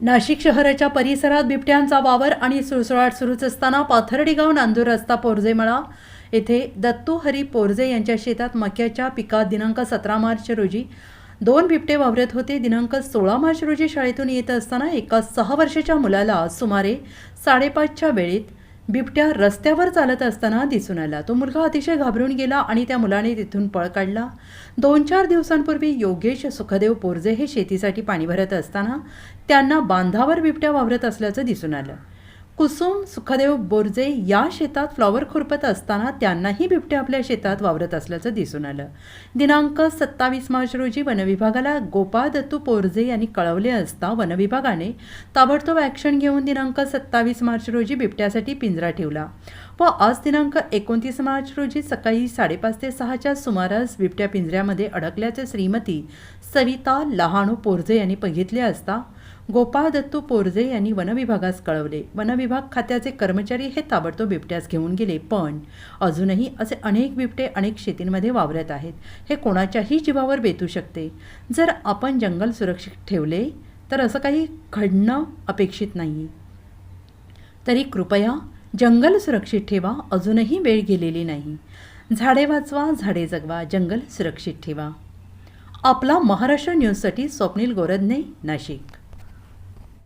नाशिक शहराच्या परिसरात बिबट्यांचा वावर आणि सुळसुळाट सुरूच असताना पाथर्डी गाव नांदूर रस्ता पोरजेमळा येथे दत्तू हरी पोरजे यांच्या शेतात मक्याच्या पिकात दिनांक सतरा मार्च रोजी दोन बिबटे वावरत होते. दिनांक सोळा मार्च रोजी शाळेतून येत असताना एका सहा वर्षाच्या मुलाला सुमारे साडेपाचच्या वेळेत बिबट्या रस्त्यावर चालत असताना दिसून आला. तो मुलगा अतिशय घाबरून गेला आणि त्या मुलाने तिथून पळ काढला. दोन चार दिवसांपूर्वी योगेश सुखदेव पोरजे हे शेतीसाठी पाणी भरत असताना त्यांना बांधावर बिबट्या वावरत असल्याचं दिसून आलं. कुसुम सुखदेव बोरजे या शेतात फ्लॉवर खुरपत असताना त्यांनाही बिबट्या आपल्या शेतात वावरत असल्याचं दिसून आलं. दिनांक सत्तावीस मार्च रोजी वनविभागाला गोपाळ दत्तू पोरजे यांनी कळवले असता वनविभागाने ताबडतोब ॲक्शन घेऊन दिनांक सत्तावीस मार्च रोजी बिबट्यासाठी पिंजरा ठेवला व आज दिनांक एकोणतीस मार्च रोजी सकाळी साडेपाच ते सहाच्या सुमारास बिबट्या पिंजऱ्यामध्ये अडकल्याचे श्रीमती सविता लहाणू पोरजे यांनी बघितले असता गोपाळ दत्तू पोरजे यांनी वनविभागास कळवले. वनविभाग खात्याचे कर्मचारी हे ताबडतोब बिबट्यास घेऊन गेले. पण अजूनही असे अनेक बिबटे अनेक शेतींमध्ये वावरत आहेत. हे कोणाच्याही जीवावर बेतू शकते. जर आपण जंगल सुरक्षित ठेवले तर असं काही घडणं अपेक्षित नाही. तरी कृपया जंगल सुरक्षित ठेवा. अजूनही वेळ गेलेली नाही. झाडे वाचवा झाडे जगवा जंगल सुरक्षित ठेवा. आपला महाराष्ट्र न्यूजसाठी स्वप्नील गोरदने नाशिक.